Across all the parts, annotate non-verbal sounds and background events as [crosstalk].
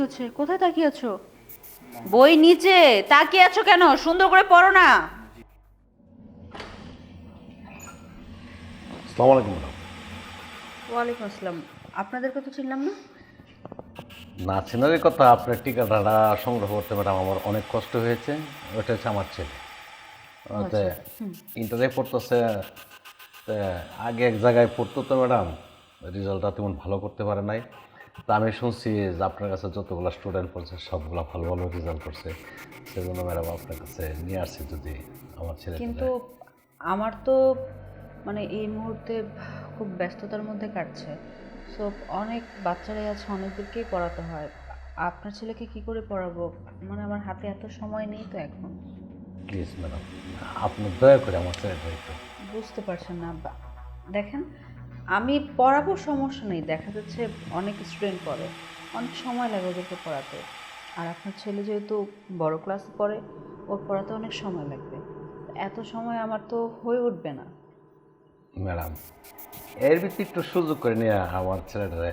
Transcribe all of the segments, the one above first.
কি হচ্ছে? কোথায় তাকিয়ে আছো? বই নিচে। তাকিয়ে আছো কেন? সুন্দর করে পড়ো না। আসসালামু আলাইকুম ম্যাডাম। ওয়ালাইকুম আসসালাম। আপনাদেরকে তো চিনলাম না? না চেনারের কথা আপনার টিকাটা সংগ্রহ করতে ম্যাডাম আমার অনেক কষ্ট হয়েছে। ওটা হচ্ছে আমার ছেলে। ওতে ইন্টারে পড়তেছে। আগে এক জায়গায় পড়তো তো ম্যাডাম। রেজাল্টটা তেমন ভালো করতে পারে নাই। তা আমি শুনছি যে আপনার কাছে যতগুলো স্টুডেন্ট পড়ছে সবগুলো ভালো ভালো রেজাল্ট করছে। সেজন্য ম্যাডাম আপনার কাছে নিয়ে আসছি যদি আমার ছেলে কিন্তু আমার তো মানে এই মুহূর্তে খুব ব্যস্ততার মধ্যে কাটছে। সো অনেক বাচ্চারাই আছে অনেকদেরকেই পড়াতে হয়। আপনার ছেলেকে কি করে পড়াবো? মানে আমার হাতে এত সময় নেই তো এখন। প্লিজ ম্যাডাম আপনি দয়া করে আমার ছেলেটা একটু বুঝতে পারছেন না। দেখেন আমি পড়াবো সমস্যা নেই দেখা যাচ্ছে অনেক স্টুডেন্ট পড়ে অনেক সময় লাগে ওদেরকে পড়াতে। আর আপনার ছেলে যেহেতু বড় ক্লাসে পড়ে ওর পড়াতে অনেক সময় লাগবে। এত সময় আমার তো হয়ে উঠবে না। ম্যাডাম এর ভিত্তি একটু সুযোগ করে নিয়ে আমার ছেলেটারে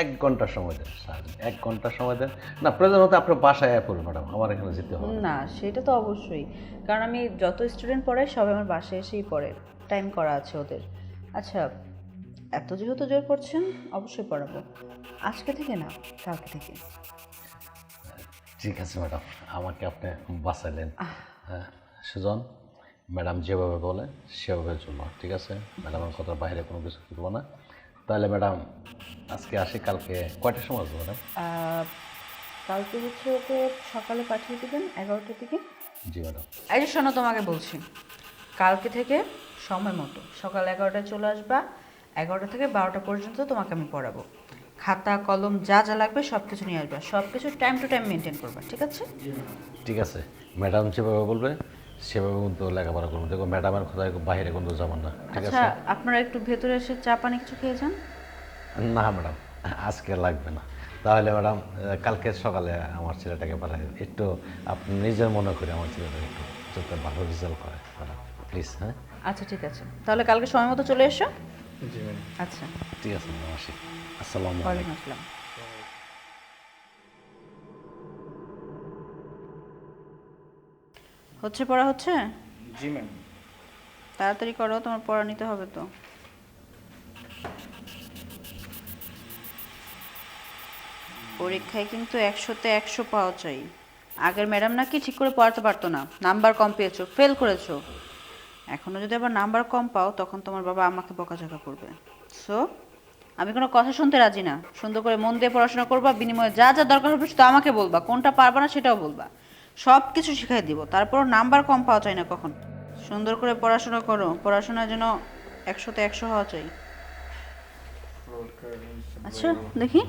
এক ঘণ্টা সময় দেন সারাদিন এক ঘণ্টা সময় দেন। না প্রয়োজন হতে আপনার বাসায় আয় পড়ুন ম্যাডাম আমার এখানে যেতে হবে না। না সেটা তো অবশ্যই কারণ আমি যত স্টুডেন্ট পড়াই সবাই আমার বাসায় এসেই পড়ে টাইম করা আছে ওদের। আচ্ছা এত যেহেতু জোর করছেন অবশ্যই পড়াবো। আজকে থেকে না কালকে থেকে। ঠিক আছে ম্যাডাম। আমাকে আপনি বাঁচাইলেন হ্যাঁ সুজন ম্যাডাম যেভাবে বলে সেভাবে চলবো ঠিক আছে? ম্যাডামের কথা বাইরে কোনো কিছু করব না? তাহলে ম্যাডাম আজকে আসি কালকে কয়টার সময় আসব ম্যাডাম? কালকে হচ্ছে ওকে সকালে পাঠিয়ে দেবেন এগারোটা থেকে জি ম্যাডাম। এই শোনো তোমাকে বলছি। কালকে থেকে সময় মতো সকাল এগারোটায় চলে আসবা এগারোটা থেকে বারোটা পর্যন্ত তোমাকে আমি পড়াবো। খাতা কলম যা যা লাগবে সব কিছু নিয়ে আসবে। সব কিছু টাইম টু টাইম মেনটেন করবা ঠিক আছে? ঠিক আছে। ম্যাডাম যেভাবে বলবে সেভাবে কিন্তু লেখাপড়া করব। দেখো ম্যাডামের কথা বাইরে কিন্তু যাবেন না ঠিক আচ্ছা আছে? আপনারা একটু ভেতরে এসে চা পানি কিছু খেয়ে যান। না ম্যাডাম আজকে লাগবে না। তাহলে ম্যাডাম কালকে সকালে আমার ছেলেটাকে পাঠাই একটু আপনি নিজের মনে করে আমার ছেলেটাকে একটু যাতে ভালো রেজাল্ট করে ম্যাডাম প্লিজ হ্যাঁ? আচ্ছা ঠিক আছে। তাহলে কালকে সময় মতো চলে এসো। আচ্ছা। ঠিক আছে ম্যাডাম আসি আসসালামু আলাইকুম। আসসালাম। হচ্ছে পড়া হচ্ছে? জি ম্যাম। তাড়াতাড়ি করো তোমার পড়া নিতে হবে তো। পরীক্ষায় কিন্তু একশোতে একশো পাওয়া চাই আগের ম্যাডাম নাকি ঠিক করে পড়াতে পারতো না। নাম্বার কম পেয়েছ ফেল করেছ। এখনও যদি আবার নাম্বার কম পাও তখন তোমার বাবা আমাকে বকাঝকা করবে। সো আমি কোনো কথা শুনতে রাজি না। সুন্দর করে মন দিয়ে পড়াশোনা করবা বিনিময়ে যা যা দরকার হবে শুধু আমাকে বলবা। কোনটা পারবা না সেটাও বলবা। সব কিছু শিখাই দিব। তারপর নাম্বার কম পাওয়া চাই না কখন। সুন্দর করে পড়াশোনা করো। পড়াশোনার জন্য একশোতে একশো হওয়া চাই। আচ্ছা দেখি।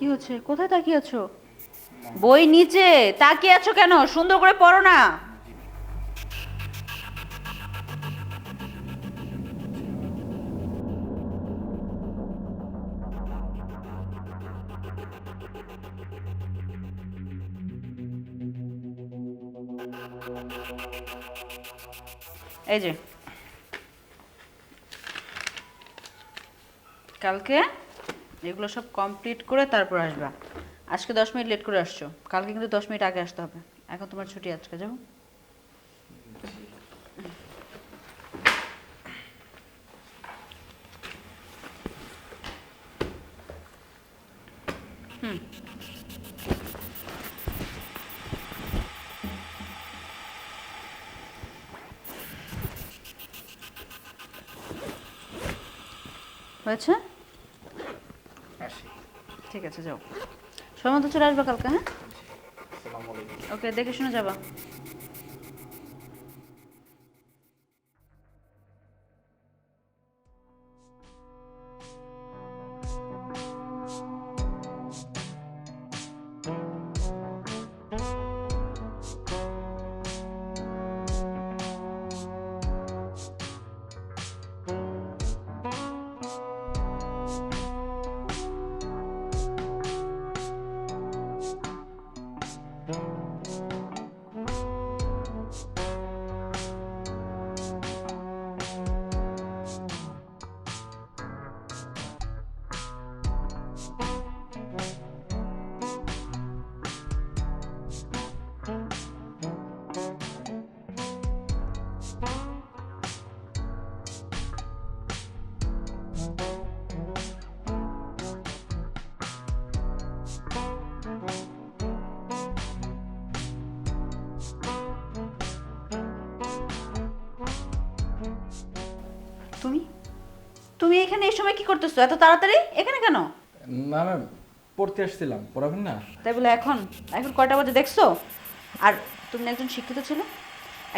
কি হচ্ছে? কোথায় তাকিয়ে আছো? বই নিচে, তাকিয়ে আছো কেন? সুন্দর করে পড়ো না। এই যে। কালকে এগুলো সব কমপ্লিট করে তারপর আসবা। আজকে দশ মিনিট লেট করে আসছো। কালকে কিন্তু দশ মিনিট আগে আসতে হবে। এখন তোমার ছুটি আজকে হুম। হয়েছে? ঠিক আছে যাও। সময় মতো চলে আসবে কালকে হ্যাঁ? ওকে দেখে শুনে যাবা। তুমি এখানে এই সময় কি করতেছো? এত তাড়াতাড়ি? এখানে কেন? না ম্যাম পড়তে আসছিলাম। পড়াবেন না? তাই বলে এখন এখন কয়টা বাজে দেখছ? আর তুমি একজন শিক্ষিত ছেলে?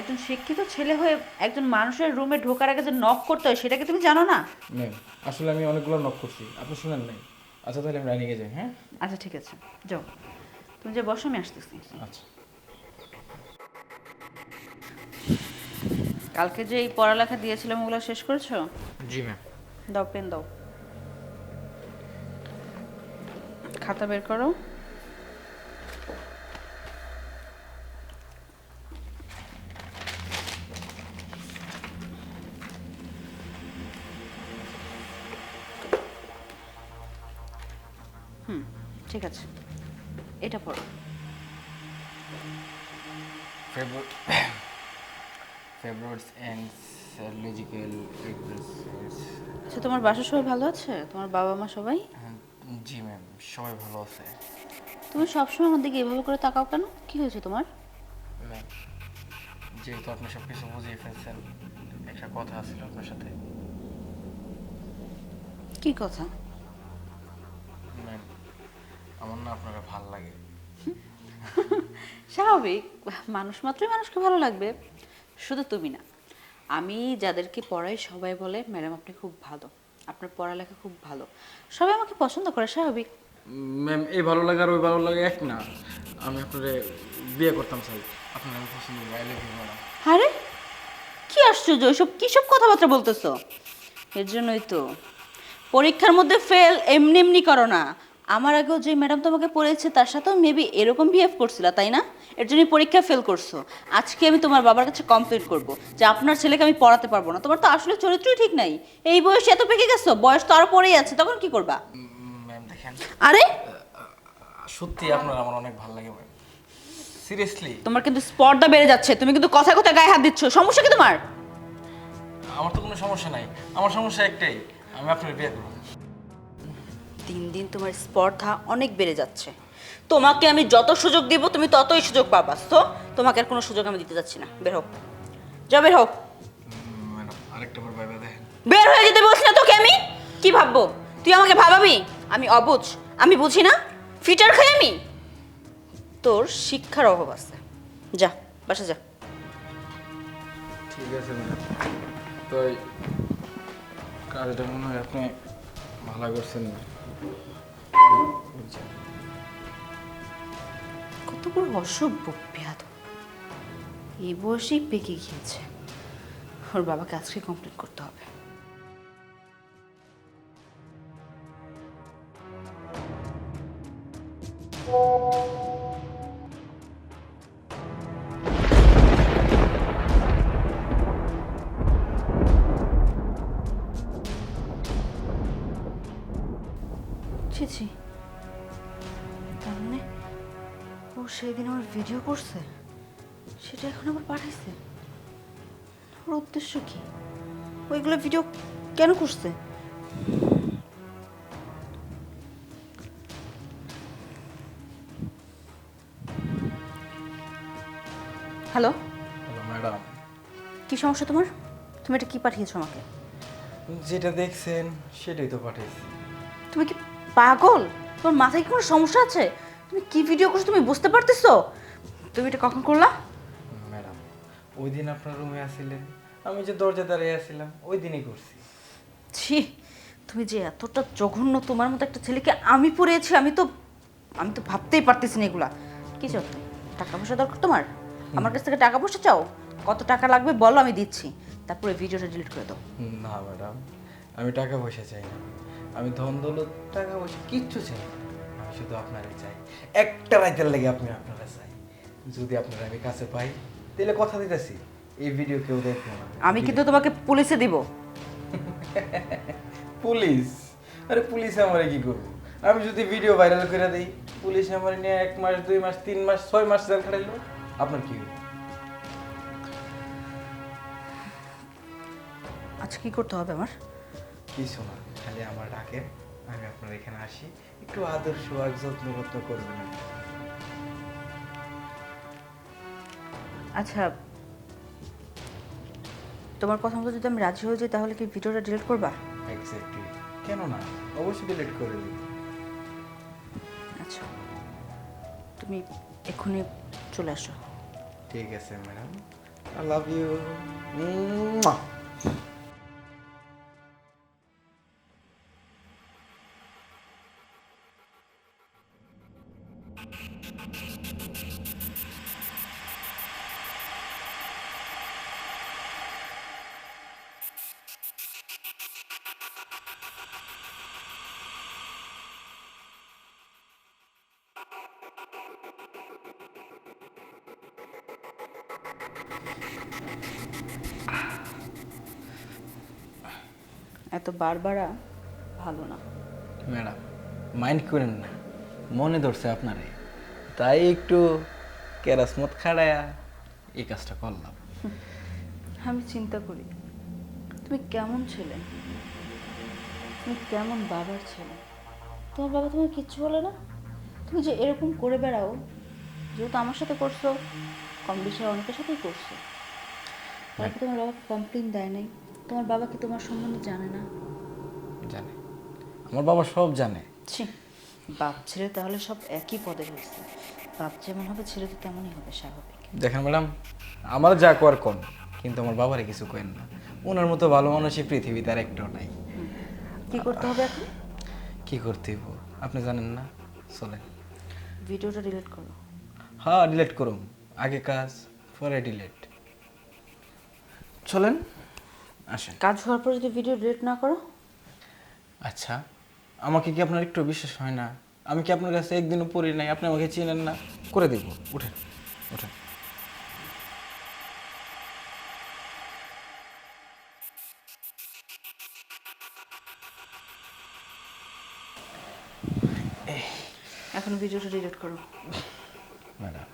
একজন শিক্ষিত ছেলে হয়ে একজন মানুষের রুমে ঢোকার আগে যে নক করতে হয় সেটা কি তুমি জানো না? ম্যাম আসলে আমি অনেকগুলো নক করছি। আপনি শুনেন নাই। আচ্ছা তাহলে আমি রানিংয়ে যাই হ্যাঁ? আচ্ছা ঠিক আছে। যাও। তুমি যে বসো আমি আসতেছি। আচ্ছা। কালকে যে এই পড়ালেখা দিয়েছিলাম ওগুলো শেষ করেছ? জি ম্যাম দাও পেন দাও। খাতা বের করো। হুম ঠিক আছে। এটা পড়ো। ফেব্রুয়ারি [clears throat] অ্যান্ড লজিক্যাল আচ্ছা তোমার বাসা সবাই ভালো আছে? তোমার বাবা মা সবাই? জি ম্যাম সবাই ভালো আছে। তুমি সবসময় আমার দিকে এভাবে করে তাকাও কেন? কি হয়েছে তোমার? ম্যাম যেহেতু আপনি সব কিছু বুঝিয়ে ফেলছেন একটা কথা আছিল আপনার সাথে। কি কথা? ম্যাম আমার না আপনারা ভালো লাগে। স্বাভাবিক মানুষ মাত্রই মানুষকে ভালো লাগবে। শুধু তুমি না। আমি যাদেরকে পড়াই সবাই বলে ম্যাডাম আপনি খুব ভালো। আপনার পড়ালেখা খুব ভালো। সবাই আমাকে পছন্দ করে স্বাভাবিক। ম্যাম এই ভালো লাগে আর ওই ভালো লাগে এক না। আমি আপনারে বিয়ে করতাম চাই আপনার আমি পছন্দ করি আই লাভ ইউ ম্যাডাম। আরে কি আশ্চর্য! এসব কি সব কথাবার্তা বলতেছো? এর জন্যই তো। পরীক্ষার মধ্যে ফেল এমনি এমনি করো না। আমার আগেও যে ম্যাডাম তোমাকে পড়েছে তার সাথেও মেবি এরকম বিহেভ করছিল তাই না? এর জন্যই পরীক্ষা ফেল করছ। আজকে আমি তোমার বাবার কাছে কমপ্লেন করব যে আপনার ছেলেকে আমি পড়াতে পারব না। তোমার তো আসলে চরিত্রই ঠিক নাই। এই বয়সে এত পেকে গেছো? বয়স তো আরও পরেই আছে তখন কি করবা? ম্যাম দেখেন আরে! সত্যি আপনার আমার অনেক ভালো লাগে ম্যাম সিরিয়াসলি তোমার কিন্তু স্পর্ধা বেড়ে যাচ্ছে তুমি কিন্তু কথা কথা গায়ে হাত দিচ্ছ। সমস্যা কি তোমার? আমার তো কোনো সমস্যা নাই। আমার সমস্যা একটাই আমি আপনার বিয়ে করব। দিন দিন তোমার স্পর্ধা অনেক বেড়ে যাচ্ছে। তোমাকে আমি যত সুযোগ দিব তুমি ততই সুযোগ পাবা। তো তোমাকে আর কোনো সুযোগ আমি দিতে যাচ্ছি না। বের হোক যা বের হোক ম্যাডাম আরেকটা দেখেন। বের হয়ে যেতে বলছি না তোকে আমি? কি ভাববো? তুই আমাকে ভাবাবি? আমি অবুঝ। আমি বুঝি না? ফিটার খাই আমি? তোর শিক্ষার অভাব আছে। যা বাসা যা। ঠিক আছে তো কাজটা মনে হয় আপনি ভালো করছেন। না কত বড় অসভ্য পেয়াদ এই বয়সেই পেকে গিয়েছে। ওর বাবাকে আজকে কমপ্লিট করতে হবে। তার মানে ও সেই দিন আমার ভিডিও করছে সেটা এখন আবার পাঠাইছে। ওর উদ্দেশ্য কি? ওইগুলো ভিডিও কেন করছে? হ্যালো ম্যাডাম কি সমস্যা তোমার? তুমি এটা কি পাঠিয়েছো আমাকে? যেটা দেখছেন সেটাই তো পাঠিয়েছি। তুমি কি পাগল? তোমার মাথায় কি কোনো সমস্যা আছে? তুমি কি ভিডিও করছ তুমি বুঝতে পারতেছো? তুমি এটা কখন করলা? ম্যাডাম ওই দিন আপনার রুমে আসছিলেন আমি যে দরজা দাঁড়িয়ে আসছিলাম ওই দিনই করছি। ছি তুমি যে এতটা জঘন্য তোমার মতো একটা ছেলেকে আমি পড়েছি আমি তো আমি তো ভাবতেই পারতেছি না এগুলা। কি চাও তুমি? টাকা পয়সা দরকার তোমার? আমার কাছ থেকে টাকা পয়সা চাও? কত টাকা লাগবে বলো আমি দিচ্ছি। তারপরে ভিডিওটা ডিলিট করে দাও। না ম্যাডাম আমি টাকা পয়সা চাই না। আমি ধন দৌলত টাকা পয়সা কিচ্ছু চাই আমি শুধু আপনারই চাই। একটা রাইতের লেগে আপনি আপনারা চাই। যদি আপনারা আমি কাছে পাই তাহলে কথা দিতেছি। এই ভিডিও কেউ দেখব না। আমি কিন্তু তোমাকে পুলিশে দিব। [laughs] পুলিশ? আরে পুলিশ আমারে কি করব? আমি যদি ভিডিও ভাইরাল করে দিই পুলিশ আমার নিয়ে এক মাস দুই মাস তিন মাস ছয় মাস জেল খাটাইলো। আপনার কি হবে? আচ্ছা কি করতে হবে আমার? কিছু না। খালি আমার ডাকে আমি আপনার এখানে আসি। একটু আদর সোয়াগ যত্ন রত্ন করবেন। আচ্ছা তোমার কথা মতো যদি আমি রাজি হয়ে যাই তাহলে কি ভিডিওটা ডিলিট করবা? এক্স্যাক্টলি কেন না? অবশ্যই ডিলিট করে দিই আচ্ছা তুমি এক্ষুনি চলে আসো। ঠিক আছে ম্যাডাম আই লাভ ইউ এত বারবারা ভালো না। ম্যাডাম মাইন্ড করেন না। মনে ধরছে আপনারে। তাই একটু কেরাসমত খাড়ায়া এই কাজটা করলাম। আমি চিন্তা করি তুমি কেমন ছেলে? তুমি কেমন বাবার ছেলে? তোমার বাবা তোমার কিচ্ছু বলে না? তুমি যে এরকম করে বেড়াও যেহেতু আমার সাথে করছ কম বেশি অনেকের সাথেই করছ। তারপর তোমার বাবা কমপ্লেন দেয় নাই? তোমার বাবা কি তোমার সম্বন্ধে জানে না? জানে। আমার বাবা সব জানে। ছি বাপ ছেলে তাহলে সব একই পদে হয়েছে। বাপ যেমন হবে ছেলে তো তেমনই হবে স্বাভাবিক। দেখেন ম্যাডাম আমার যা কর কম কিন্তু আমার বাবারে কিছু কেন না। ওনার মতো ভালো মানুষই পৃথিবীতে আর একটাও নাই। কি করতে হবে এখন? কি করতে হবে আপনি জানেন না? চলেন। ভিডিওটা ডিলিট করো। হ্যাঁ ডিলিট করুন। আগে কাজ পরে ডিলিট চলেন আসেন। কাজ হওয়ার পর যদি ভিডিও ডিলিট না করো। আচ্ছা আমাকে কি আপনার একটু বিশ্বাস হয় না? আমি কি আপনার কাছে একদিনও পড়ি নাই? আপনি আমাকে চিনেন না? করে দেব উঠেন উঠেন। এখন ভিডিওটা ডিলিট করো। ম্যাডাম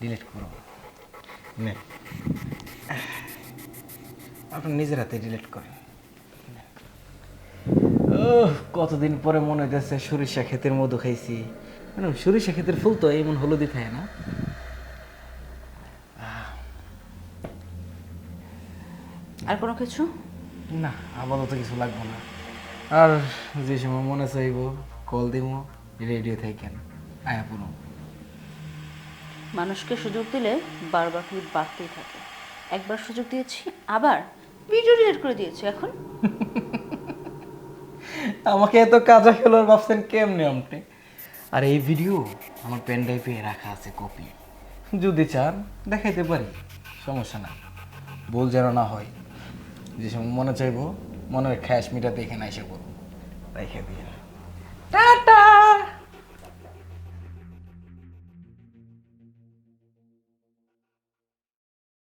ডিলিট করুন নেন আপনি নিজের হাতে ডিলিট করেন। কতদিন পরে মনে হইতেছে সরিষা ক্ষেতের মধু খাইছি। ম্যাডাম সরিষা ক্ষেতের ফুল তো এমন হলুদি থাকে না। আর কোনো কিছু? না আপাতত কিছু লাগবে না। আর যে সময় মনে চাইব কল দিব। রেডিও থাকেন আয়া পুরো। মানুষকে সুযোগ দিলে বারবার খালি বাড়তেই থাকে। একবার সুযোগ দিয়েছি আবার ভিডিও ডিলিট করে দিয়েছি এখন? [laughs] আমাকে এত কাজা খেলোর ভাবছেন কেমনে আপনি? আর এই ভিডিও আমার পেন ড্রাইভে রাখা আছে কপি যদি চান দেখাইতে পারি সমস্যা না ভুল যেন না হয়। যে সময় মনে চাইব মনের খ্যাস মিটাতে এখানে এসে পড়ো রেখে দিয়ে